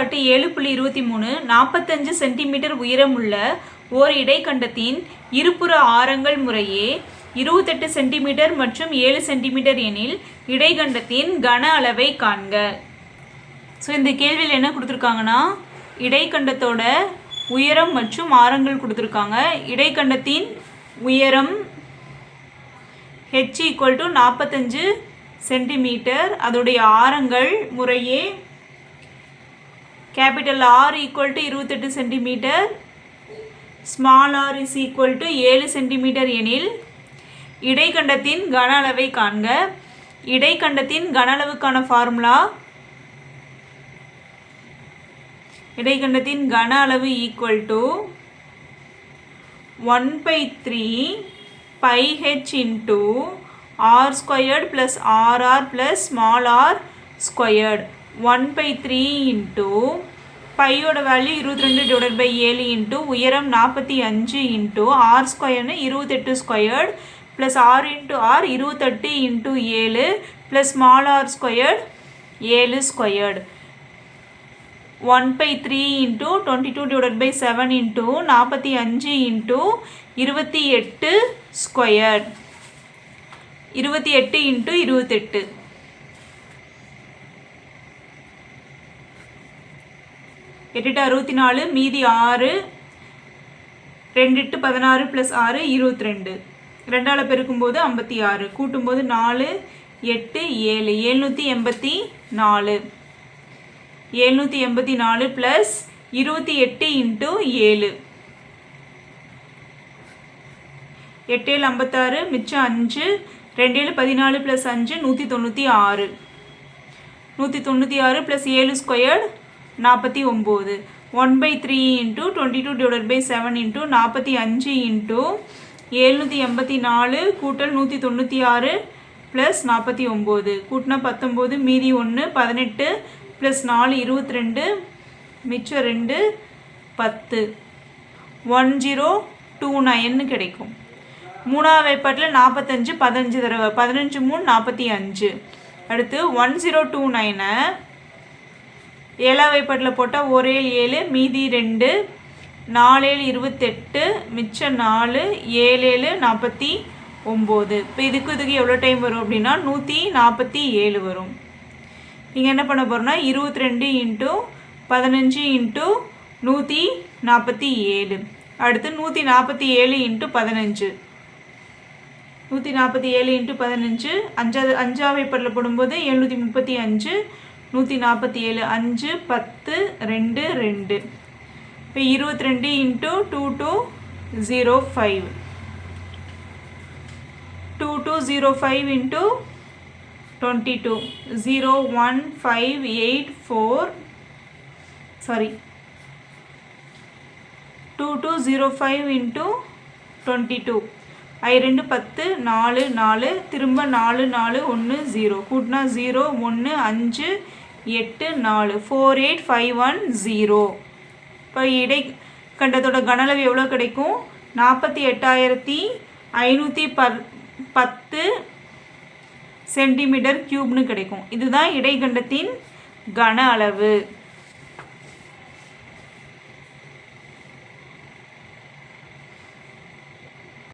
எடுத்துக்காட்டு ஏழு புள்ளி இருபத்தி மூணு நாற்பத்தஞ்சு சென்டிமீட்டர் உயரமுள்ள ஓர் இடைக்கண்டத்தின் இருபுற ஆரங்கள் முறையே இருபத்தெட்டு சென்டிமீட்டர் மற்றும் ஏழு சென்டிமீட்டர் எனில் இடைக்கண்டத்தின் கன அளவை காண்க. ஸோ இந்த கேள்வியில் என்ன கொடுத்துருக்காங்கன்னா இடைக்கண்டத்தோட உயரம் மற்றும் ஆரங்கள் கொடுத்துருக்காங்க. இடைக்கண்டத்தின் உயரம் ஹெச் ஈக்குவல் டு நாற்பத்தஞ்சு சென்டிமீட்டர் அதோடைய ஆரங்கள் முறையே கேபிட்டல் ஆர் ஈக்குவல் டு இருபத்தெட்டு centimetre small R is equal to ஏழு சென்டிமீட்டர் எனில் இடைக்கண்டத்தின் கன அளவை காண்க. இடைக்கண்டத்தின் கன அளவுக்கான ஃபார்முலா இடைக்கண்டத்தின் கன அளவு equal to one by three by H into R squared plus R R plus small R squared one by three into பையோட வேல்யூ இருபத்தி ரெண்டு டிவைட் பை ஏழு இன்ட்டு உயரம் நாற்பத்தி அஞ்சு இன்ட்டு ஆர் ஸ்கொயர்னு இருபத்தெட்டு squared plus r into r இருபத்தெட்டு இன்ட்டு ஏழு ப்ளஸ் ஸ்மால் ஆர் ஸ்கொயர்டு ஏழு squared. One by three into twenty two divide by seven into நாற்பத்தி அஞ்சு இன்ட்டு இருபத்தி எட்டு ஸ்கொயர் இருபத்தி எட்டு இன்ட்டு இருபத்தெட்டு. எட்டு அறுபத்தி நாலு மீதி ஆறு ரெண்டு எட்டு பதினாறு ப்ளஸ் ஆறு இருபத்தி ரெண்டு ரெண்டால் பெருக்கும்போது ஐம்பத்தி ஆறு கூட்டும்போது நாலு எட்டு ஏழு. எழுநூற்றி எண்பத்தி நாலு எழுநூற்றி எண்பத்தி நாலு ப்ளஸ் இருபத்தி எட்டு இன்ட்டு ஏழு. எட்டு ஏழு ஐம்பத்தாறு மிச்சம் அஞ்சு. ரெண்டு ஏழு பதினாலு ப்ளஸ் அஞ்சு நூற்றி தொண்ணூற்றி ஆறு. நூற்றி தொண்ணூற்றி ஆறு ப்ளஸ் ஏழு ஸ்கொயர்டு நாற்பத்தி ஒம்பது. One by three into twenty two divide by seven into நாற்பத்தி அஞ்சு இன்ட்டு எழுநூற்றி எண்பத்தி நாலு கூட்டல் நூற்றி தொண்ணூற்றி ஆறு ப்ளஸ் நாற்பத்தி ஒம்பது. கூட்டினா பத்தொம்போது மீதி ஒன்று பதினெட்டு ப்ளஸ் நாலு இருபத்தி ரெண்டு மிச்சம் ரெண்டு பத்து. ஒன் ஜீரோ டூ நைன்னு கிடைக்கும். மூணாவது வேப்பாட்டில் நாற்பத்தஞ்சு பதினஞ்சு தடவை பதினஞ்சு மூணு நாற்பத்தி அஞ்சு. அடுத்து ஒன் ஜீரோ டூ நைனை ஏழாவது வைப்பாட்டில் போட்டால் ஒரே ஏழு மீதி ரெண்டு நாலேழு இருபத்தெட்டு மிச்சம் நாலு ஏழேழு நாற்பத்தி ஒம்பது. இப்போ இதுக்கு இதுக்கு எவ்வளோ டைம் வரும் அப்படின்னா நூற்றி நாற்பத்தி ஏழு வரும். நீங்கள் என்ன பண்ண போகிறோன்னா இருபத்தி ரெண்டு இன்ட்டு பதினஞ்சு இன்ட்டு நூற்றி நாற்பத்தி ஏழு. அடுத்து நூற்றி நாற்பத்தி ஏழு இன்ட்டு பதினஞ்சு. நூற்றி நாற்பத்தி ஏழு இன்ட்டு பதினஞ்சு. அஞ்சாவது அஞ்சாவது பேப்பரில் போடும்போது எழுநூற்றி முப்பத்தி அஞ்சு. நூற்றி நாற்பத்தி ஏழு அஞ்சு பத்து ரெண்டு ரெண்டு. இப்போ இருபத்தி ரெண்டு into two two zero five. Two two zero five into twenty two. Zero one five eight four. Sorry. Two two zero five into twenty two. ஐ ரெண்டு பத்து நாலு நாலு திரும்ப நாலு நாலு ஒன்று ஜீரோ. கூட்டினா ஜீரோ ஒன்று அஞ்சு எட்டு நாலு four eight five one zero இப்போ இடை கண்டத்தோட கனளவு எவ்வளோ கிடைக்கும்? நாற்பத்தி எட்டாயிரத்தி ஐநூற்றி பத் பத்து சென்டிமீட்டர் க்யூப்னு கிடைக்கும். இதுதான் இடைக்கண்டத்தின் கன அளவு